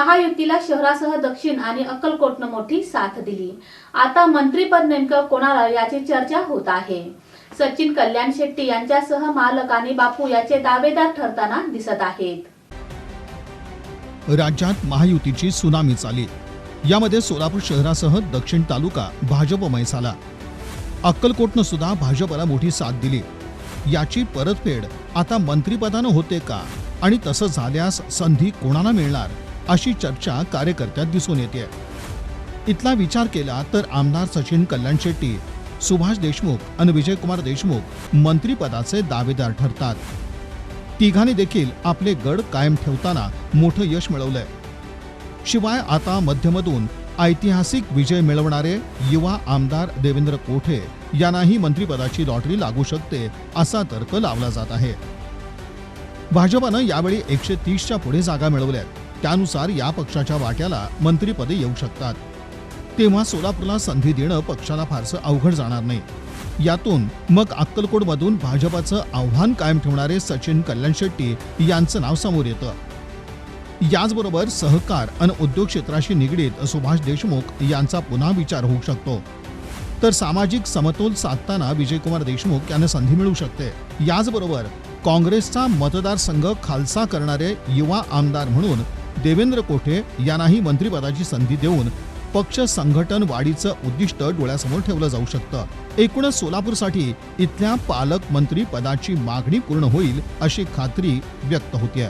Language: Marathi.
महायुतीला शहरासह दक्षिण आणि अक्कलकोटनं मोठी साथ दिली. आता मंत्रीपद नेमकं कोणाला याची चर्चा होत आहे? सचिन कल्याण शेट्टी यांच्यासह मालक आणि बापू याचे दावेदार ठरताना दिसत आहेत. राज्यात महायुतीची सुनामी चाली. यामध्ये सोलापूर शहरासह दक्षिण तालुका भाजपमय झाला अक्कलकोटनं सुद्धा भाजपला मोठी साथ दिली. याची परतफेड आता मंत्रिपदानं होते का? आणि तसं झाल्यास संधी कोणाला मिळणार? अशी चर्चा कार्यकर्त्यात दिसून येते इथला विचार केला तर आमदार सचिन कल्याण शेट्टी सुभाष देशमुख आणि विजयकुमार देशमुख मंत्रिपदाचे दावेदार ठरतात. तिघांनी देखील आपले गड कायम ठेवताना मोठं यश मिळवलंय. शिवाय आता मध्यमधून ऐतिहासिक विजय मिळवणारे युवा आमदार देवेंद्र कोठे यांनाही मंत्रिपदाची लॉटरी लागू शकते असा तर्क लावला जात आहे. भाजपानं यावेळी एकशे तीसच्या पुढे जागा मिळवल्या त्यानुसार या पक्षाच्या वाट्याला मंत्रिपदे येऊ शकतात. तेव्हा सोलापूरला संधी देणं पक्षाला फारसं अवघड जाणार नाही. यातून मग अक्कलकोटमधून भाजपाचं आव्हान कायम ठेवणारे सचिन कल्याण शेट्टी यांचं नाव समोर येतं. याचबरोबर सहकार आणि उद्योग क्षेत्राशी निगडीत सुभाष देशमुख यांचा पुन्हा विचार होऊ शकतो. तर सामाजिक समतोल साधताना विजयकुमार देशमुख यांना संधी मिळू शकते. याचबरोबर काँग्रेसचा मतदारसंघ खालसा करणारे युवा आमदार म्हणून देवेंद्र कोठे यांनाही मंत्रिपदाची संधी देऊन पक्ष संघटन वाढीचं उद्दिष्ट डोळ्यासमोर ठेवलं जाऊ शकतं. एकूणच सोलापूरसाठी इथल्या पालकमंत्री पदाची मागणी पूर्ण होईल अशी खात्री व्यक्त होतीये.